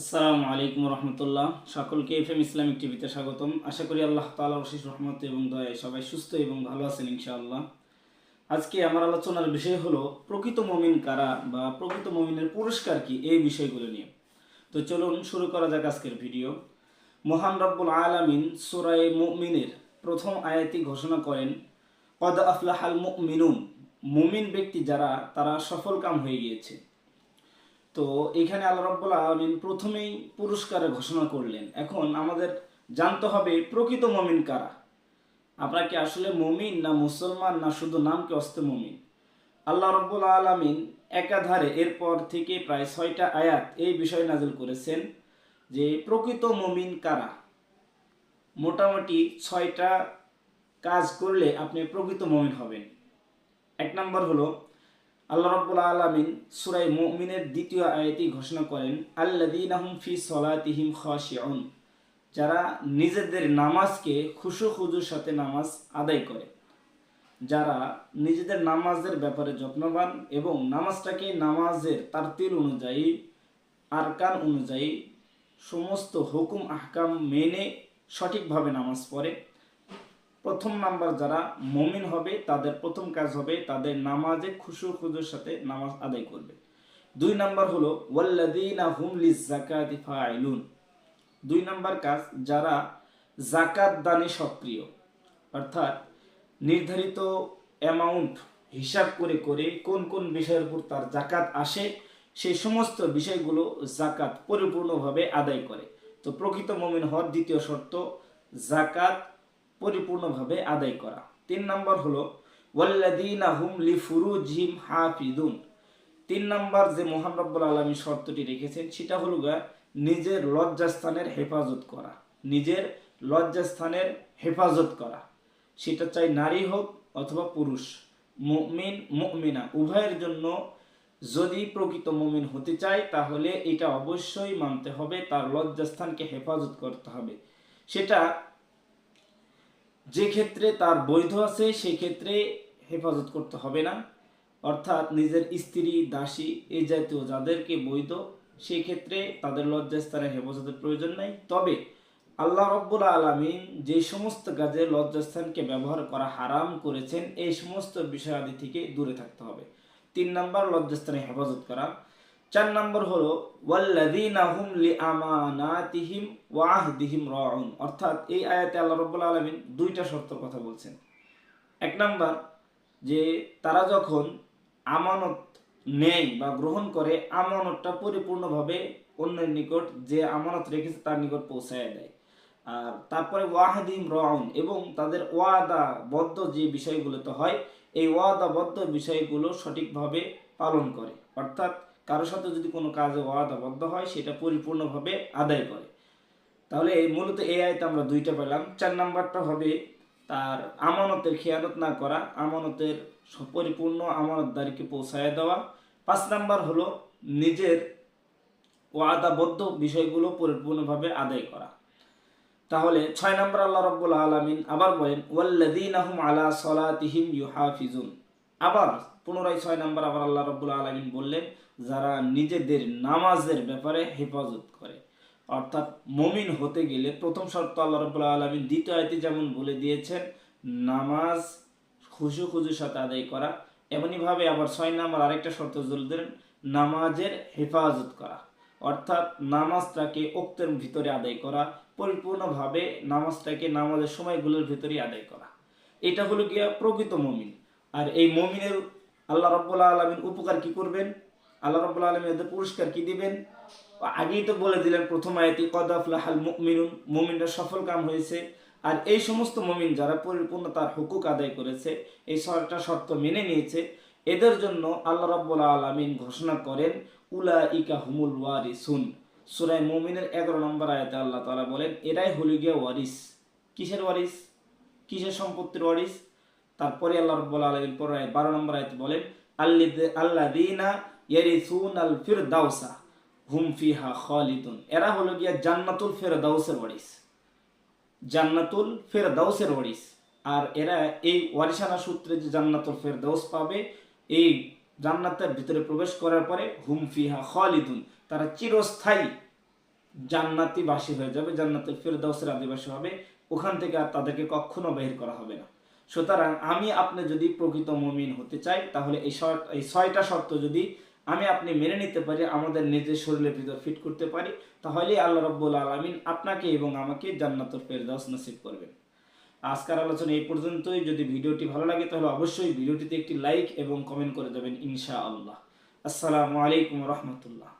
আসসালামু আলাইকুম রহমতুল্লাহ। সকলকে এফ এম ইসলামিক টিভিতে স্বাগতম। আশা করি আল্লাহ তালা অশেষ রহমত এবং দয়ায় সবাই সুস্থ এবং ভালো আছেন ইনশাআল্লাহ। আজকে আমার আলোচনার বিষয় হলো, প্রকৃত মমিন কারা বা প্রকৃত মমিনের পুরস্কার কি, এই বিষয়গুলো নিয়ে। তো চলুন শুরু করা যাক আজকের ভিডিও। মহান রব্বুল আলামিন সুরায় মুমিনের প্রথম আয়াতি ঘোষণা করেন, কদ আফলাহাল মুমিনুন মুমিন ব্যক্তি যারা, তারা সফল কাম হয়ে গিয়েছে। তো এখানে আল্লাহ রব্বুল আলমিন প্রথমেই পুরস্কারের ঘোষণা করলেন। এখন আমাদের জানতে হবে প্রকৃত মমিন কারা? আপনারা কি আসলে মমিন না মুসলমান না শুধু নাম নামকে অস্তে মমিন? আল্লাহ রব্বুল আলমিন একাধারে এরপর থেকে প্রায় ছয়টা আয়াত এই বিষয় নাজিল করেছেন যে প্রকৃত মমিন কারা? মোটামুটি ছয়টা কাজ করলে আপনি প্রকৃত মমিন হবেন। এক নম্বর হলো আল্লাহ রাব্বুল আলামিন সূরা মুমিনের দ্বিতীয় আয়াতে ঘোষণা করেন আল্লাযীনাহুম ফি সলাতিহিম খাশিউন যারা নিজেদের নামাজকে খুশু খুজুর সাথে নামাজ আদায় করে। যারা নিজেদের নামাজের ব্যাপারে যত্নবান এবং নামাজটাকে নামাজের তারতির অনুযায়ী, আরকান অনুযায়ী সমস্ত হুকুম, আহকাম মেনে সঠিকভাবে নামাজ পড়ে। প্রথম নাম্বার যারা মমিন হবে, তাদের প্রথম কাজ হবে তাদের নামাজে খুশু খুজুর সাথে নামাজ আদায় করবে। দুই নাম্বার হলো ওয়াল্লাদিনা হুম লিজ জাকাতি ফাইলুন দুই নাম্বার কাজ, যারা জাকাত দানে সক্রিয়, অর্থাৎ নির্ধারিত অ্যামাউন্ট হিসাব করে করে কোন কোন বিষয়ের উপর তার জাকাত আসে, সেই সমস্ত বিষয়গুলো জাকাত পরিপূর্ণভাবে আদায় করে। তো প্রকৃত মমিন হওয়ার দ্বিতীয় শর্ত জাকাত পরিপূর্ণভাবে আদায় করা। তিন নম্বর হলো তিন নম্বর যে মহান রব্বুল আলমী শর্তটি রেখেছেন, সেটা হলো গা নিজের লজ্জাস্থানের হেফাজত করা। নিজের লজ্জাস্থানের হেফাজত করা। সেটা চাই নারী হোক অথবা পুরুষ। মুমিন, মুমিনা, উভয়ের জন্য যদি প্রকৃত মুমিন হতে চায়, তাহলে এটা অবশ্যই মানতে হবে, তার লজ্জাস্থানকে হেফাজত করতে হবে। সেটা যে ক্ষেত্রে তার বৈধ আছে, সেই ক্ষেত্রে হেফাজত করতে হবে না। অর্থাৎ নিজের স্ত্রী, দাসী এই জাতীয় যাদেরকে বৈধ, সেই ক্ষেত্রে তাদের লজ্জাস্থানের হেফাজতের প্রয়োজন নাই। তবে আল্লাহ রব্বুল আলমিন যে সমস্ত কাজে লজ্জাস্থানকে ব্যবহার করা হারাম করেছেন, এই সমস্ত বিষয়াদি থেকে দূরে থাকতে হবে। তিন নম্বর, লজ্জাস্থানে হেফাজত করা। চার নম্বর হলো, ওয়াল্লাযীনা হুম লিআমানাতিহিম ওয়া আহদিহিম রাউন। অর্থাৎ এই আয়াতে আল্লাহ রাব্বুল আলামিন দুইটা শর্তের কথা বলছেন। এক নাম্বার, যে তারা যখন আমানত নেয় বা গ্রহণ করে, আমানতটা পরিপূর্ণভাবে অন্যের নিকট যে আমানত রেখেছে তার নিকট পৌঁছায় দেয়। আর তারপরে ওয়াহাদিম রাউন এবং তাদের ওয়াদা বদ্ধ যে বিষয়গুলোতে হয়, এই ওয়াদাবদ্ধ বিষয়গুলো সঠিকভাবে পালন করে। অর্থাৎ কারোর সাথে যদি কোনো কাজে ওয়াদাবদ্ধ হয়, সেটা পরিপূর্ণভাবে আদায় করে। তাহলে মূলত এই আয়তে আমরা দুইটা পেলাম। চার নাম্বারটা হবে তার আমানতের খেয়ানত না করা, আমানতের পরিপূর্ণ আমানতদারিকে পৌঁছায় দেওয়া। পাঁচ নাম্বার হলো নিজের ওয়াদাবদ্ধ বিষয়গুলো পরিপূর্ণভাবে আদায় করা। তাহলে ছয় নম্বর আল্লাহ রব্বুল আলমিন আবার বলেন ওয়াল্লাদিনাহুম আলা সলাতিহিম ইউহাফিজুন। আবার পুনরায় ছয় নম্বর আবার আল্লাহ রব্বুল আলমিন বললেন যারা নিজেদের নামাজের ব্যাপারে হেফাজত করে। অর্থাৎ মমিন হতে গেলে প্রথম শর্ত আল্লাহ রব্বুল আলমিন দ্বিতীয় আয়তে যেমন বলে দিয়েছেন, নামাজ খুশু খুজুর সাথে আদায় করা এমনইভাবে আবার ছয় নাম্বার আরেকটা শর্ত জোর দিলেন নামাজের হেফাজত করা। অর্থাৎ নামাজটাকে ওক্তের ভিতরে আদায় করা, পরিপূর্ণভাবে নামাজটাকে নামাজের সময়গুলোর ভিতরে আদায় করা। এটা হলো গিয়া প্রকৃত মমিন। আর এই মমিনের আল্লাহ রব্বুল্লাহ আলমিন উপকার কি করবেন? আল্লাহ রব্বুল্লাহ আলমিন এদের পুরস্কার কি দিবেন? আগেই তো বলে দিলেন প্রথম আয়াতি কদাফলাহাল মুমিনুন মুমিনরা সফল কাম হয়েছে। আর এই সমস্ত মমিন যারা পরিপূর্ণ তার হুকুক আদায় করেছে, এই ছয়টা শর্ত মেনে নিয়েছে। এদের জন্য আল্লাহ রাব্বুল আলামিন ঘোষণা করেন উলা ইকা হুমুল ওয়ারিসুন সুরাই মুমিনের এগারো নম্বর আয়াতে আল্লাহ তাআলা বলেন, এরাই হলি গিয়া ওয়ারিস। কিসের ওয়ারিস? কিসের সম্পত্তির ওয়ারিস? তারপরে আল্লাহ রাব্বুল আলামিন পরে বারো নম্বর আয়াতে বলেন আল্লিদ- আল্লাযীনা ইয়ারিসুনাল ফিরদাউসা হুম ফিহা খালিদুন। এরা হলো গিয়া জান্নাতুল ফিরদাউসের ওয়ারিস। জান্নাতুল ফেরদাউসের ওয়ারিস। আর এরা এই ওয়ারিসানা সূত্রে যে জান্নাতুল ফেরদাউস পাবে, এই জান্নাতের ভিতরে প্রবেশ করার পরে হুম ফিহা খালিদুন, তারা চিরস্থায়ী জান্নাতি বাসী হয়ে যাবে, জান্নাতুল ফেরদাউসের আদিবাসী হবে। ওখান থেকে আর তাদেরকে কখনো বের করা হবে না। সুতরাং আমি আপনি যদি প্রকৃত মুমিন হতে চাই, তাহলে এই এই ছয়টা শর্ত যদি আমি আপনি মেনে নিতে পারি, আমাদের নিজের শরীরের ভিতর ফিট করতে পারি তাহলে আল্লাহ রব্বুল আলমিন আপনাকে এবং আমাকে জান্নাতুর ফেরদাস নসিব করবেন। আজকের আলোচনা এই পর্যন্তই। যদি ভিডিওটি ভালো লাগে, তাহলে অবশ্যই ভিডিওটিতে একটি লাইক এবং কমেন্ট করে দেবেন ইনশা আল্লাহ আসসালামু আলাইকুম রহমতুল্লাহ।